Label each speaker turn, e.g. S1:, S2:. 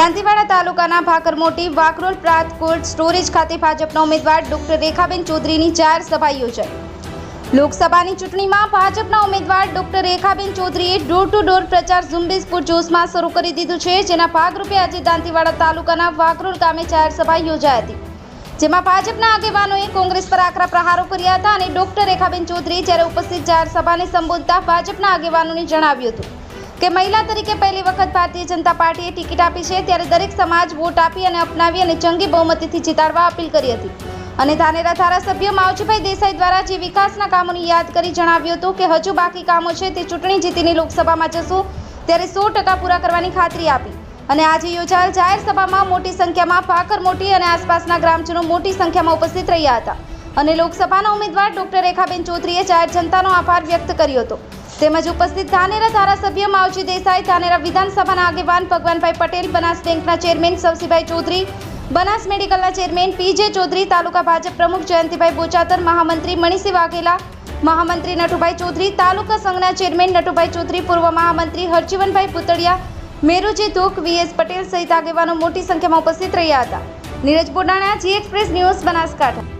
S1: તાલુકાના ભાકરમોટી વાકરોલ પ્રાંત cold storage ખાતે ભાજપના ઉમેદવાર ડોક્ટર રેખાબેન ચૌધરીની જાહેર સભા યોજાઈ. લોકસભાની ચૂંટણીમાં ભાજપના ઉમેદવાર ડોક્ટર રેખાબેન ચૌધરીએ ડોર ટુ ડોર પ્રચાર ઝુંબેશ પૂરજોશમાં શરૂ કરી દીધું છે, જેના ભાગરૂપે આજે દાંતીવાડા તાલુકાના વાકરોલ ગામે જાહેર સભા યોજાઈ હતી. જેમાં ભાજપના આગેવાનોએ કોંગ્રેસ પર આકરા પ્રહારો કર્યા હતા અને ડોક્ટર રેખાબેન ચૌધરી જ્યારે ઉપસ્થિત જાહેર સભાને સંબોધતા ભાજપના આગેવાનોને જણાવ્યું હતું. કે મહિલા તરીકે પહેલી વખત ભારતીય જનતા પાર્ટીએ ટિકિટ આપી છે ત્યારે દરેક સમાજ વોટ આપી અને અપનાવી અને જંગી બહુમતીથી જીતાડવા અપીલ કરી હતી. અને ધાનેરા ધારાસભ્ય માવજીભાઈ દેસાઈ દ્વારા જે વિકાસના કામોની યાદ કરી જણાવ્યું હતું કે હજુ બાકી કામો છે તે ચૂંટણી જીતીને લોકસભામાં જશું, ત્યારે સો ટકા પૂરા કરવાની ખાતરી આપી. અને આજે યોજાયેલ જાહેર સભામાં મોટી સંખ્યામાં ભાકર મોટી અને આસપાસના ગ્રામજનો મોટી સંખ્યામાં ઉપસ્થિત રહ્યા હતા. અને લોકસભાના ઉમેદવાર ડોક્ટર રેખાબેન ચૌધરીએ જાહેર જનતાનો આભાર વ્યક્ત કર્યો હતો. તેમજ ઉપસ્થિત ધાનેરા ધારાસભ્ય માવજી દેસાઈ, ધાનેરા વિધાનસભાના આગેવાન ભગવાનભાઈ પટેલ, બનાસ બેંકના ચેરમેન સવસીભાઈ ચૌધરી, બનાસ મેડિકલના ચેરમેન પીજે ચૌધરી, તાલુકા ભાજપ પ્રમુખ જયંતિભાઈ બોચાતર, મહામંત્રી મણિસિંહ વાઘેલા, મહામંત્રી નટુભાઈ ચૌધરી, તાલુકા સંઘના ચેરમેન નટુભાઈ ચૌધરી, પૂર્વ મહામંત્રી હરજીવનભાઈ પુતળિયા, મેરુજી ધૂક વીએસ પટેલ સહિત આગેવાનો મોટી સંખ્યામાં ઉપસ્થિત રહ્યા હતા. Neeraj Bodana, G express news Banaskantha.